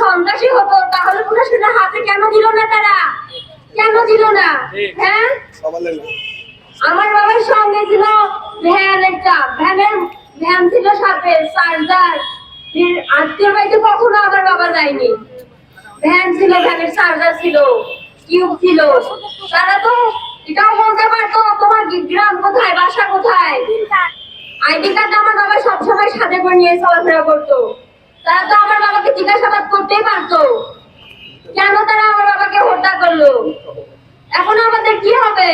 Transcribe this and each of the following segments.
সন্ত্রাসী হতো তাহলে প্রশাসনের হাতে কেন দিল না তারা? কেন দিল না? হ্যাঁ? আমার বাবার সঙ্গে ছিল ভ্যান একটা ভ্যানের ভ্যান ছিল সাথে চার্জার। আত্মীয় বাড়িতে কখনো আমার বাবা যায়নি। ভ্যান ছিল ভ্যানের চার্জার ছিল টিউব ছিল। তারা তো এটাও বলতে পারতো তোমার গ্রাম কোথায় বাসা কোথায়? ID card. আমার বাবা সবসময় সাথে করে নিয়ে চলাফেরা করতো। তারা তো জিজ্ঞাসাবাদ করতেই পারতো। কেন তারা আমার বাবাকে হত্যা করল? এখন আমাদের কি হবে?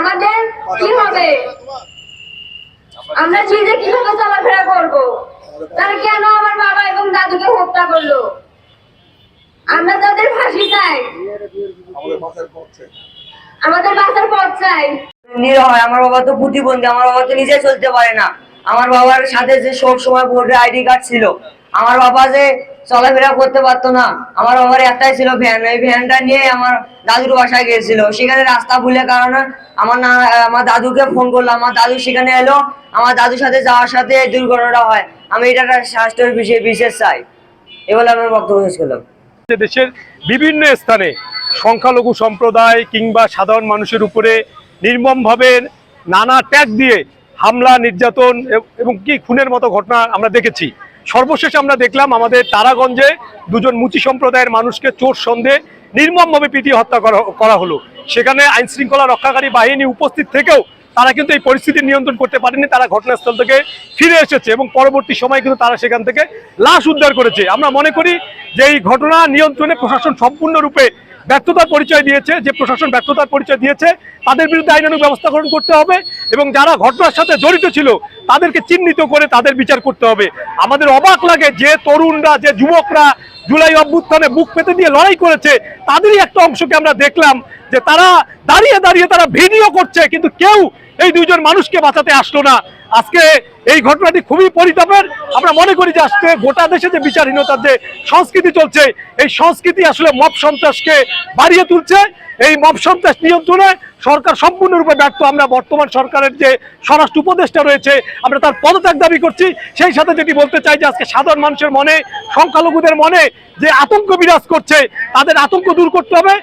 আমাদের কি হবে? আমরা নিজে কীভাবে চলাফেরা করব? তারা কেন আমার বাবা এবং দাদুকে হত্যা করল? আমরা তাদের ফাঁসি চাই। আমাদের বাঁচার পথ চাই। নিরয় আমার বাবা তো প্রতিবন্ধী আমার বাবা তো নিজে চলতে পারে না। আমার বাবার সাথে যে সব সময় ভোটের আইডি কার্ড ছিল, আমার বাবা যে চলাফেরা করতে পারতো না, আমার বাবার একটাই ছিল ভ্যান, ওই ভ্যানটা নিয়ে আমার দাদুর বাসায় গিয়েছিল। সেখানে রাস্তা ভুলে কারণে আমার না, আমার দাদুকে ফোন করলাম আমার দাদু সেখানে এলো, আমার দাদুর সাথে যাওয়ার সাথে এই দুর্ঘটনাটা হয়। আমি এটা স্বাস্থ্যের বিষয়ে বিশেষ চাই এগুলো আমার বক্তব্য শেষ করলাম। দেশের বিভিন্ন স্থানে সংখ্যালঘু সম্প্রদায় কিংবা সাধারণ মানুষের উপরে নির্মমভাবে নানা ট্যাগ দিয়ে হামলা, নির্যাতন এবং কি খুনের মতো ঘটনা আমরা দেখেছি। সর্বশেষ আমরা দেখলাম আমাদের তারাগঞ্জে দুজন মুচি সম্প্রদায়ের মানুষকে চোর সন্দেহে নির্মমভাবে পিটিয়ে হত্যা করা হলো। সেখানে আইন শৃঙ্খলা রক্ষাকারী বাহিনী উপস্থিত থেকেও তারা কিন্তু এই পরিস্থিতি নিয়ন্ত্রণ করতে পারেনি, তারা ঘটনাস্থল থেকে ফিরে এসেছে এবং পরবর্তী সময় কিন্তু তারা সেখান থেকে লাশ উদ্ধার করেছে। আমরা মনে করি যে এই ঘটনা নিয়ন্ত্রণে প্রশাসন সম্পূর্ণরূপে ব্যর্থতার পরিচয় দিয়েছে, যে প্রশাসন ব্যর্থতার পরিচয় দিয়েছে, তাদের বিরুদ্ধে আইনানুগ ব্যবস্থা গ্রহণ করতে হবে এবং যারা ঘটনার সাথে জড়িত ছিল, তাদেরকে চিহ্নিত করে তাদের বিচার করতে হবে। আমাদের অবাক লাগে যে তরুণরা, যে যুবকরা জুলাই অভ্যুত্থানে বুক পেতে দিয়ে লড়াই করেছে, তাদেরই একটা অংশকে আমরা দেখলাম যে তারা দাঁড়িয়ে দাঁড়িয়ে তারা ভিডিও করছে, কিন্তু কেউ এই দুজন মানুষকে বাঁচাতে আসলো না। আজকে এই ঘটনাটি খুবই পরিতাপের। আমরা মনে করি যে আজকে গোটা দেশে যে বিচারহীনতার যে সংস্কৃতি চলছে, এই সংস্কৃতি আসলে মব সন্ত্রাসকে বাড়িয়ে তুলছে। এই মব সন্ত্রাস নিয়ন্ত্রণে সরকার সম্পূর্ণরূপে ব্যর্থ। আমরা বর্তমান সরকারের যে স্বরাষ্ট্র উপদেষ্টা রয়েছে, আমরা তার পদত্যাগ দাবি করছি। সেই সাথে যেটি বলতে চাই যে আজকে সাধারণ মানুষের মনে, সংখ্যালঘুদের মনে যে আতঙ্ক বিরাজ করছে, তাদের আতঙ্ক দূর করতে হবে।